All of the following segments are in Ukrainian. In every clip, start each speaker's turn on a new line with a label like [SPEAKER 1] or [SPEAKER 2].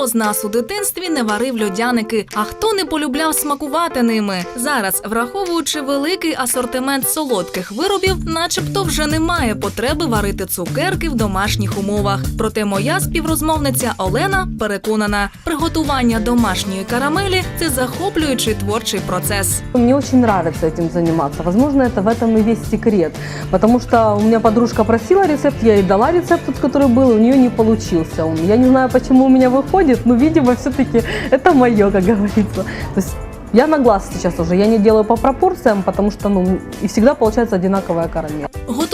[SPEAKER 1] Хто з нас у дитинстві не варив льодяники, а хто не полюбляв смакувати ними? Зараз, враховуючи великий асортимент солодких виробів, начебто вже немає потреби варити цукерки в домашніх умовах. Проте моя співрозмовниця Олена переконана, приготування домашньої карамелі це захоплюючий творчий процес.
[SPEAKER 2] Мне очень нравится этим заниматься. Возможно, это в этом и весь секрет. Потому что у меня подружка просила рецепт, я ей дала рецепт, тот, который был, и у нее не получился он. Я не знаю, почему у меня выходит, но, видимо, все-таки это мое, как говорится. То есть я на глаз сейчас уже, я не делаю по пропорциям, потому что, ну, и всегда получается одинаковая карамель.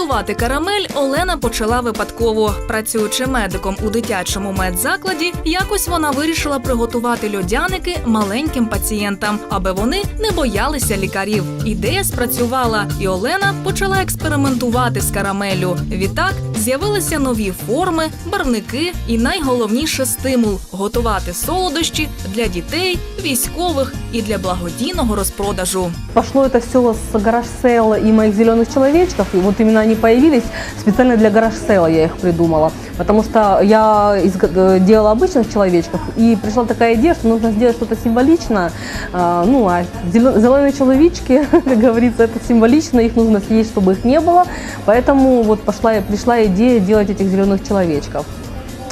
[SPEAKER 1] Готувати карамель Олена почала випадково. Працюючи медиком у дитячому медзакладі, якось вона вирішила приготувати льодяники маленьким пацієнтам, аби вони не боялися лікарів. Ідея спрацювала, і Олена почала експериментувати з карамеллю. Відтак з'явилися нові форми, барвники і найголовніше стимул готувати солодощі для дітей, військових і для благодійного розпродажу.
[SPEAKER 2] Пошло это все с гараж сейла и моих зеленых человечков. И вот именно они появились специально для гараж сейла я их придумала. Потому что я изг- э, делала обычных человечков, и пришла такая идея, что нужно сделать что-то символичное. А, Ну, а зелё- зеленые человечки, как говорится, это символично, их нужно съесть, чтобы их не было. Поэтому вот пошла, пришла идея делать этих зеленых человечков.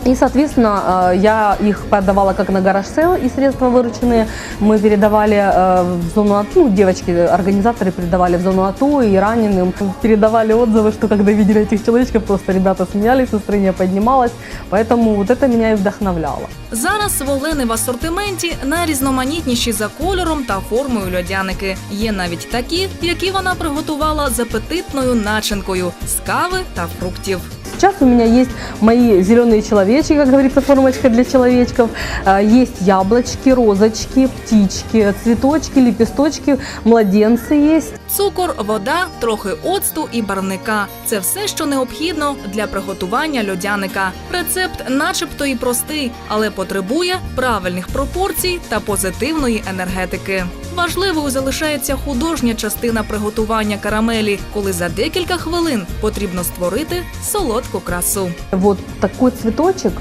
[SPEAKER 2] И, соответственно, э, я их продавала как на гараж сейл, и средства вырученные мы передавали э, в зону АТО, ну, девочки, организаторы передавали в зону АТО и раненым. Передавали отзывы, что когда видели этих человечков, просто ребята смеялись, настроение поднималось. Поэтому вот это меня и вдохновляло.
[SPEAKER 1] Зараз в Олени в асортименті найрізноманітніші за кольором та формою льодяники. Є навіть такі, які вона приготувала з апетитною начинкою з кави та фруктів.
[SPEAKER 2] Сейчас у меня есть мои зеленые человечки, как говорится, формочка для человечков. Э, Есть яблочки, розочки, птички, цветочки, лепесточки, младенцы есть.
[SPEAKER 1] Цукор, вода, трохи оцту і барвника це все, що необхідно для приготування льодяника. Рецепт, начебто, і простий, але потребує правильних пропорцій та позитивної енергетики. Важливою залишається художня частина приготування карамелі, коли за декілька хвилин потрібно створити солодку красу.
[SPEAKER 2] Вот такой цветочек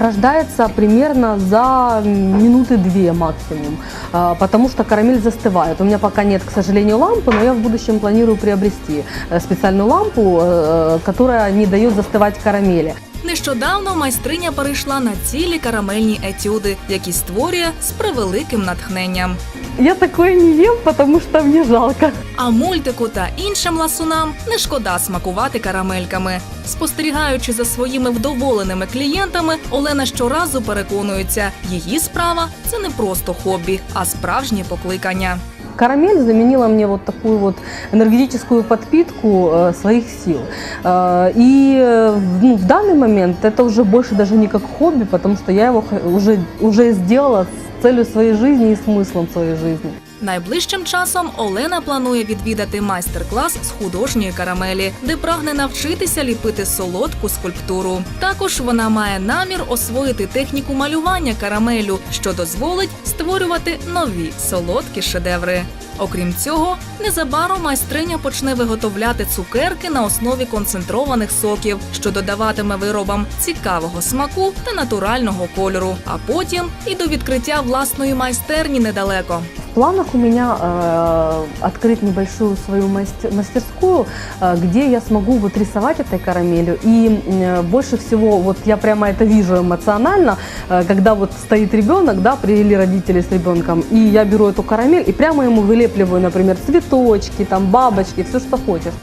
[SPEAKER 2] рождается примерно за минуты две максимум, а, потому что карамель застывает. У меня пока нет, к сожалению, лампы, но я в будущем планирую приобрести э, специальную лампу, э, которая не дает застывать карамели.
[SPEAKER 1] Нещодавно майстриня перейшла на цілі карамельні етюди, які створює з превеликим натхненням.
[SPEAKER 2] Я такое не їм, тому що мені жалко.
[SPEAKER 1] А мультику та іншим ласунам не шкода смакувати карамельками. Спостерігаючи за своїми вдоволеними клієнтами, Олена щоразу переконується, її справа це не просто хобі, а справжнє покликання.
[SPEAKER 2] Карамель заменила мне вот такую вот энергетическую подпитку э, своих сил. Э, и э, в- ну, в данный момент это уже больше даже не как хобби, потому что я его х- уже, уже сделала с целью своей жизни и смыслом своей жизни.
[SPEAKER 1] Найближчим часом Олена планує відвідати майстер-клас з художньої карамелі, де прагне навчитися ліпити солодку скульптуру. Також вона має намір освоїти техніку малювання карамелю, що дозволить створювати нові солодкі шедеври. Окрім цього, незабаром майстриня почне виготовляти цукерки на основі концентрованих соків, що додаватиме виробам цікавого смаку та натурального кольору. А потім і до відкриття власної майстерні недалеко.
[SPEAKER 2] В планах у меня э, открыть небольшую свою мастер- мастерскую, э, где я смогу вот рисовать этой карамелью. И э, больше всего, вот я прямо это вижу эмоционально, э, когда вот стоит ребенок, да, привели родители с ребенком, и я беру эту карамель и прямо ему вылепливаю, например, цветочки, там, бабочки, все, что хочешь.